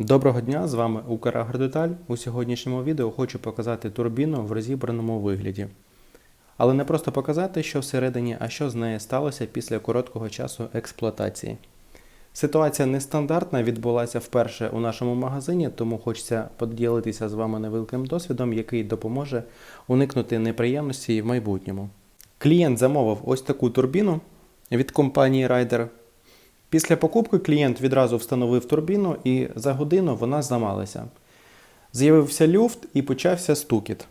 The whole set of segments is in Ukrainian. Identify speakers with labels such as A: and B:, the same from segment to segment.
A: Доброго дня, з вами Украгродеталь. У сьогоднішньому відео хочу показати турбіну в розібраному вигляді. Але не просто показати, що всередині, а що з нею сталося після короткого часу експлуатації. Ситуація нестандартна, відбулася вперше у нашому магазині, тому хочеться поділитися з вами невеликим досвідом, який допоможе уникнути неприємності в майбутньому. Клієнт замовив ось таку турбіну від компанії Ryder. Після покупки клієнт відразу встановив турбіну і за годину вона зламалася. З'явився люфт і почався стукіт.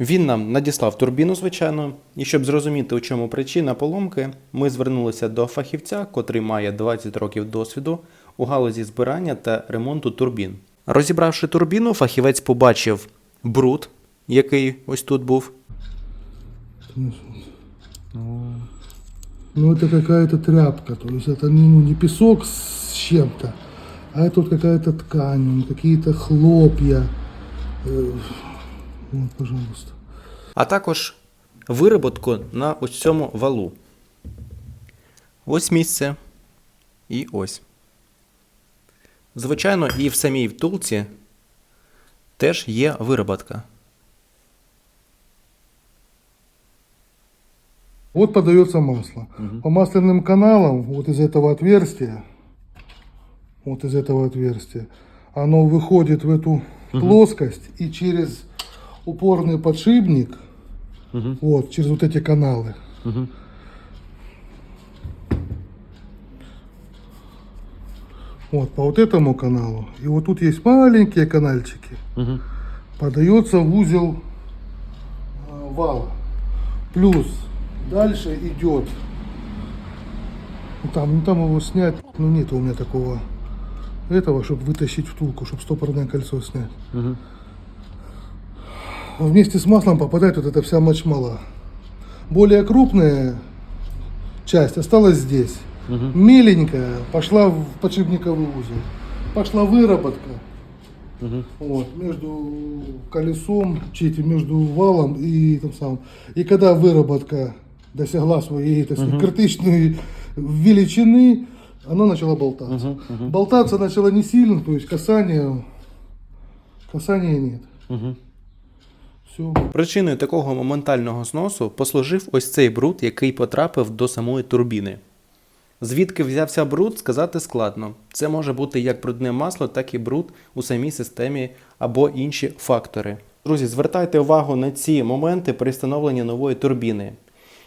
A: Він нам надіслав турбіну, звичайно, і щоб зрозуміти, у чому причина поломки, ми звернулися до фахівця, котрий має 20 років досвіду у галузі збирання та ремонту турбін. Розібравши турбіну, фахівець побачив бруд, який ось тут був.
B: Ну, это какая-то тряпка, то есть это не, ну, не песок с чем-то, а это вот какая-то ткань, ну, какие-то хлопья. Э, Вот, пожалуйста.
A: а також вироботку на ось цьому валу. Ось місце і ось. Звичайно, і в самій втулці теж є вироботка.
B: Вот подается масло. По масляным каналам, вот из этого отверстия, вот из этого отверстия, оно выходит в эту плоскость и через упорный подшипник, вот, через вот эти каналы, Вот по вот этому каналу. И вот тут есть маленькие канальчики. Подается в узел э, вала. Плюс дальше идет. Ну, там, ну, там его снять, ну нет у меня такого этого, чтобы вытащить втулку, чтобы стопорное кольцо снять. Вместе с маслом попадает вот эта вся мочмала. Более крупная часть осталась здесь. Меленькая пошла в подшипниковый узел. Пошла выработка. Вот, между колесом, чити, между валом и тем самым. И когда выработка досягла своей так сказать, критичной величины, оно начало болтаться. Болтаться начало не сильно, то есть касания, касания нет. Все.
A: Причиною такого моментального зносу послужив ось цей бруд, який потрапив до самої турбіни. Звідки взявся бруд, сказати складно. Це може бути як брудне масло, так і бруд у самій системі або інші фактори. Друзі, звертайте увагу на ці моменти при встановленні нової турбіни.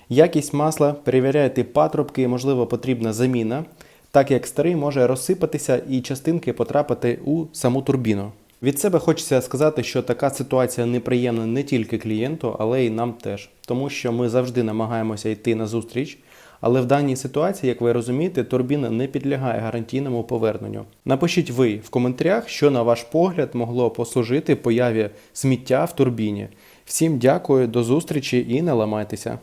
A: Якість масла, перевіряйте патрубки, можливо, потрібна заміна, так як старий може розсипатися і частинки потрапити у саму турбіну. Від себе хочеться сказати, що така ситуація неприємна не тільки клієнту, але й нам теж, тому що ми завжди намагаємося йти на зустріч. Але в даній ситуації, як ви розумієте, турбіна не підлягає гарантійному поверненню. Напишіть ви в коментарях, що на ваш погляд могло послужити появі сміття в турбіні. Всім дякую, до зустрічі і не ламайтеся.